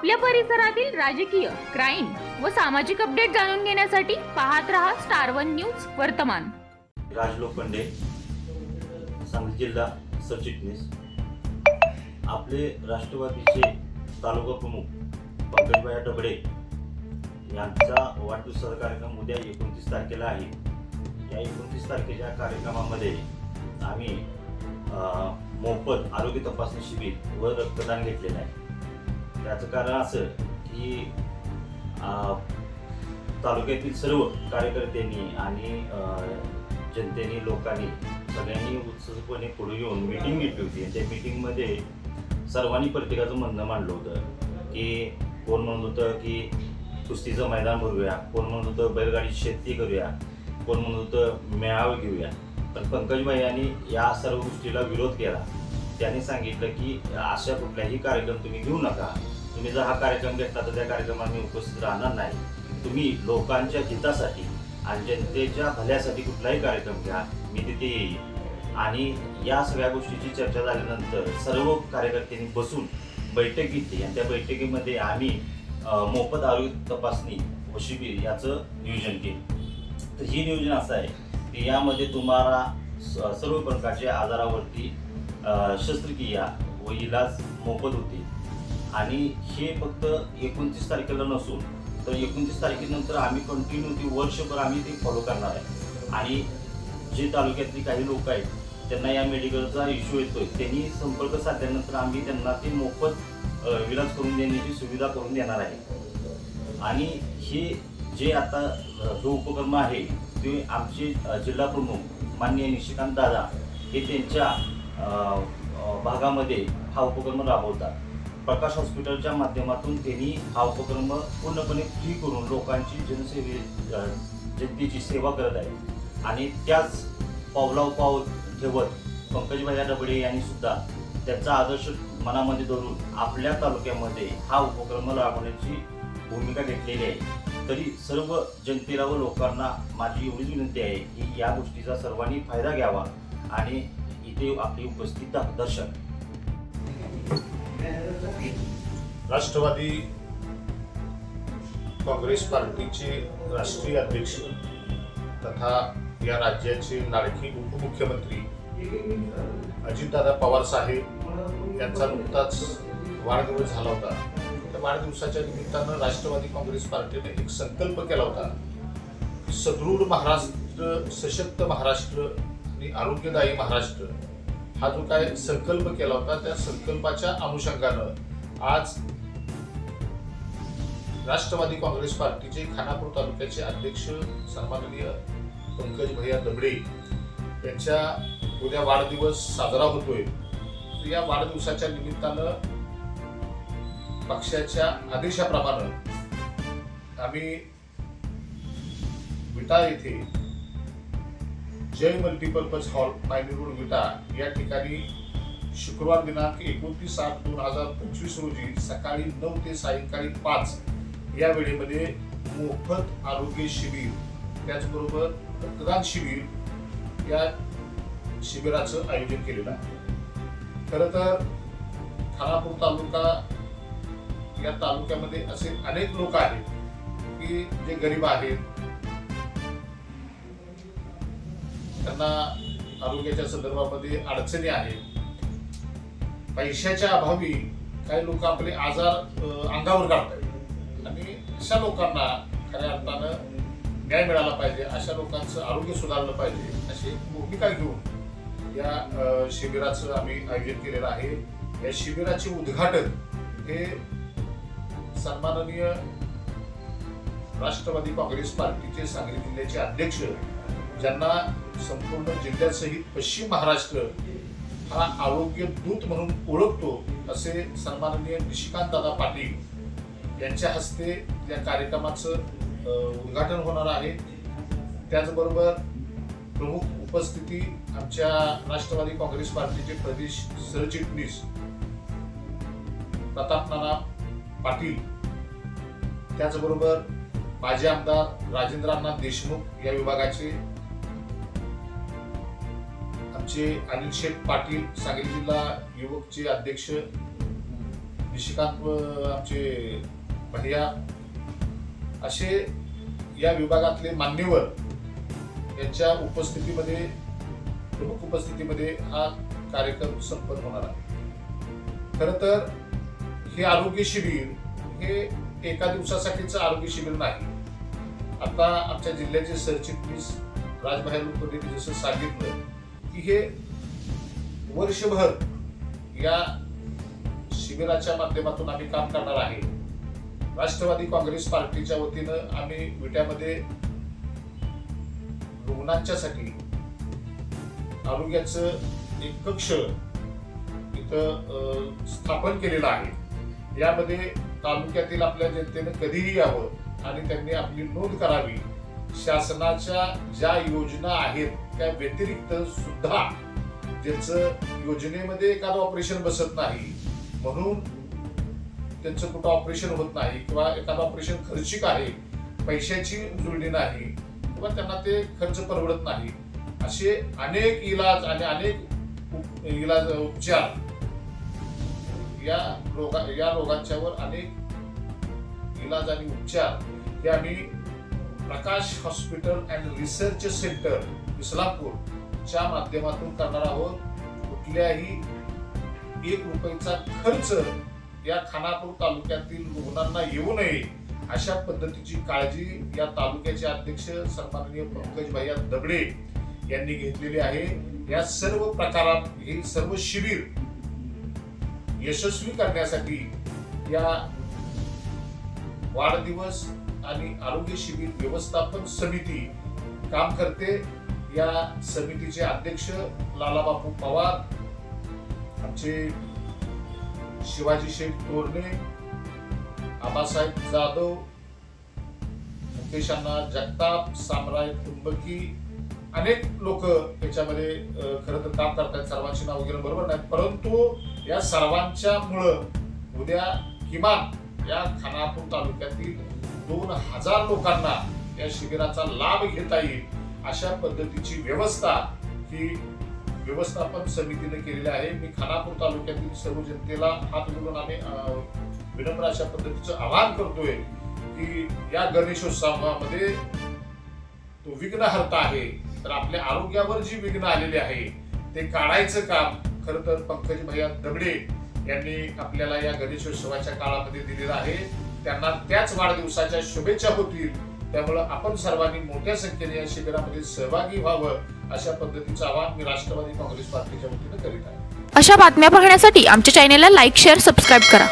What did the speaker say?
आपल्या परिसरातील राजकीय क्राईम व सामाजिक अपडेट जाणून घेण्यासाठी पाहत रहा स्टार वन न्यूज वर्तमान. राज लोखंडे सांगली जिल्हा सरचिटणीस आपले राष्ट्रवादीचे तालुका प्रमुख पंकजबाई डबडे यांचा वाढदिवसाचा कार्यक्रम उद्या एकोणतीस तारखेला आहे. या एकोणतीस तारखेच्या कार्यक्रमामध्ये आम्ही मोफत आरोग्य तपासणी शिबिर व रक्तदान घेतलेलं आहे. त्याचं कारण असं की तालुक्यातील सर्व कार्यकर्त्यांनी आणि जनतेने लोकांनी सगळ्यांनी उत्सुकपणे पुढे येऊन मीटिंग घेतली होती. आणि त्या मिटिंगमध्ये सर्वांनी प्रत्येकाचं म्हणणं मांडलं होतं की कोण म्हणत होतं की कुस्तीचं मैदान भरूया कोण म्हणत होतं बैलगाडी शेती करूया कोण म्हणत होतं मेळावे घेऊया. पण पंकजबाई यांनी या सर्व गोष्टीला विरोध केला. त्यांनी सांगितलं की अशा कुठल्याही कार्यक्रम तुम्ही घेऊ नका. तुम्ही जर हा कार्यक्रम घेतला तर त्या कार्यक्रमात मी उपस्थित राहणार नाही. तुम्ही लोकांच्या हितासाठी आणि जनतेच्या भल्यासाठी कुठलाही कार्यक्रम घ्या मी तिथे येईल आणि या सगळ्या गोष्टीची चर्चा झाल्यानंतर सर्व कार्यकर्त्यांनी बसून बैठक घेतली आणि त्या बैठकीमध्ये आम्ही मोफत आरोग्य तपासणी व शिबिर याचं नियोजन केलं. तर ही नियोजन असं आहे की यामध्ये तुम्हाला स- सर्व प्रकारच्या आजारावरती शस्त्रक्रिया व इलाज मोफत होते आणि हे फक्त एकोणतीस तारखेला नसून तर एकोणतीस तारखेनंतर आम्ही कंटिन्यू ती वर्षभर आम्ही ते फॉलो करणार आहे. आणि जे तालुक्यातली काही लोक आहेत त्यांना या मेडिकलचा इश्यू येतोय. त्यांनी संपर्क साधल्यानंतर आम्ही त्यांना ते मोफत अ, इलाज करून देण्याची सुविधा करून देणार आहे. आणि हे जे आता जो उपक्रम आहे ते आमचे जिल्हा प्रमुख माननीय निशिकांत दादा हे त्यांच्या भागामध्ये हा उपक्रम राबवतात. प्रकाश हॉस्पिटलच्या माध्यमातून त्यांनी हा उपक्रम पूर्णपणे फ्री करून लोकांची जनसेवे जनतेची सेवा करत आहे. आणि त्याच पावलावपाऊल ठेवत पंकजभाई डबडे यांनी सुद्धा त्यांचा आदर्श मनामध्ये धरून आपल्या तालुक्यामध्ये हा उपक्रम राबवण्याची भूमिका घेतलेली आहे. तरी सर्व जनतेला व लोकांना माझी एवढीच विनंती आहे की या गोष्टीचा सर्वांनी फायदा घ्यावा आणि इथे आपली उपस्थित दर्शन राष्ट्रवादी काँग्रेस पार्टीचे राष्ट्रीय अध्यक्ष तथा या राज्याचे लाडकी उपमुख्यमंत्री अजितदादा पवार साहेब यांचा नुकताच वाढदिवस झाला होता. त्या वाढदिवसाच्या निमित्तानं राष्ट्रवादी काँग्रेस पार्टीने एक संकल्प केला होता. सदृढ महाराष्ट्र सशक्त महाराष्ट्र आणि आरोग्यदायी महाराष्ट्र हा जो काय संकल्प केला होता त्या संकल्पाच्या अनुषंगानं आज राष्ट्रवादी काँग्रेस पार्टीचे खानापूर तालुक्याचे अध्यक्ष सन्माननीय पंकज भैया दबडे यांच्या उद्या वाढदिवस साजरा होतोय. या वाढदिवसाच्या निमित्तानं पक्षाच्या आदेशाप्रमाणे आम्ही विटा येथे Jai multipurpose hall Mayani road Vita या ठिकाणी शुक्रवार दिनांक एकोणतीस आठ दोन हजार पंचवीस रोजी सकाळी नऊ ते सायंकाळी पाच या वेळेमध्ये मोफत आरोग्य शिबिर त्याचबरोबर रक्तदान शिबिर या शिबिराचं आयोजन केलेलं आहे. खरं तर खानापूर तालुका या तालुक्यामध्ये असे अनेक लोक आहेत की जे गरीब आहेत. त्यांना आरोग्याच्या संदर्भामध्ये अडचणी आहेत. पैशाच्या अभावी काही लोक आपले आजार अंगावर काढतात आणि अशा लोकांना खऱ्या अर्थानं न्याय मिळाला पाहिजे अशा लोकांचं आरोग्य सुधारलं पाहिजे अशी भूमिका घेऊन या शिबिराचं आम्ही आयोजन केलेलं आहे. या शिबिराचे उद्घाटन हे सन्माननीय राष्ट्रवादी काँग्रेस पार्टीचे सांगली जिल्ह्याचे अध्यक्ष ज्यांना संपूर्ण जिल्ह्यासहित पश्चिम महाराष्ट्र हा आरोग्य दूत म्हणून ओळखतो असे सन्माननीय निशिकांत दादा पाटील यांच्या हस्ते या कार्यक्रमाचं उद्घाटन होणार आहे. त्याचबरोबर प्रमुख उपस्थिती आमच्या राष्ट्रवादी काँग्रेस पार्टीचे प्रदेश सरचिटणीस प्रताप नाना पाटील त्याचबरोबर माजी आमदार राजेंद्र अण्णा देशमुख या विभागाचे आमचे अनिल पाटील सांगली जिल्हा युवकचे अध्यक्ष निशिकांत आमचे भैया असे या विभागातले मान्यवर यांच्या उपस्थितीमध्ये प्रमुख उपस्थितीमध्ये हा कार्यक्रम संपन्न होणार आहे. खर तर हे आरोग्य शिबिर हे एका दिवसासाठीचं आरोग्य शिबिर नाही. आता आमच्या जिल्ह्याचे सरचिटणीस राजभाई लोकप्रतिनिधी जसं सांगितलं की हे वर्षभर या शिबिराच्या माध्यमातून आम्ही काम करणार आहे. राष्ट्रवादी काँग्रेस पार्टीच्या वतीनं आम्ही विट्यामध्ये रुग्णांच्यासाठी आरोग्याचं एक कक्ष इथं स्थापन केलेलं आहे. यामध्ये तालुक्यातील आपल्या जनतेनं कधीही यावं आणि त्यांनी आपली नोंद करावी शासनाच्या ज्या योजना आहेत त्या व्यतिरिक्त सुद्धा ज्याचं योजनेमध्ये एखादं ऑपरेशन बसत नाही म्हणून त्यांचं कुठं ऑपरेशन होत नाही किंवा एखादं ऑपरेशन खर्चिक आहे पैशाची जुळणी नाही किंवा त्यांना ते खर्च परवडत नाही असे अनेक इलाज आणि अनेक इलाज उपचार या रोगा या रोगांच्यावर अनेक इलाज आणि उपचार हे आम्ही Prakash hospital and research centre इस्लामपूरच्या माध्यमातून करणार आहोत. कुठल्याही एक रुपयाचा खर्च या खानापूर तालुक्यातील रुग्णांना येऊ नये अशा पद्धतीची काळजी या तालुक्याचे अध्यक्ष सन्माननीय पंकज भैया दगडे यांनी घेतलेली आहे. या सर्व प्रकारात हे सर्व शिबिर यशस्वी करण्यासाठी या वाढदिवस आणि आरोग्य शिबिर व्यवस्थापन समिती काम करते. या समितीचे अध्यक्ष लालाबापू पवार आमचे शिवाजी शेख तोरणे आबासाहेब जाधव मुकेशांना जगताप सामराय कुंबकी अनेक लोक याच्यामध्ये खर खरं तर काम करतात सर्वांची नाव वगैरे बरोबर नाही परंतु या सर्वांच्या मुळे उद्या किमान या खानापूर तालुक्यातील दोन हजार लोकांना या शिबिराचा लाभ घेता येईल. अशा पद्धतीची व्यवस्था ही व्यवस्थापन समितीने केलेली आहे. मी खानापूर तालुक्यातील सर्व जनतेला हात जोडून आम्ही विनम्र अशा पद्धतीचं आवाहन करतोय की या गणेशोत्सवामध्ये तो विघ्नहर्ता आहे तर आपल्या आरोग्यावर जी विघ्न आलेले आहे ते काढायचं काम खरं तर पंकज भैया दगडे त्यांनी आपल्याला या गणेशोत्सवाच्या काळामध्ये दिलेलं आहे. त्यांना त्याच वाढदिवसाच्या शुभेच्छा होतील. त्यामुळं आपण सर्वांनी मोठ्या संख्येने या शिबिरामध्ये सहभागी व्हावं अशा पद्धतीचं आवाहन मी राष्ट्रवादी काँग्रेस पार्टीच्या वतीनं करीत आहे. अशा बातम्या पाहण्यासाठी आमच्या चॅनेलला लाईक शेअर सबस्क्राईब करा.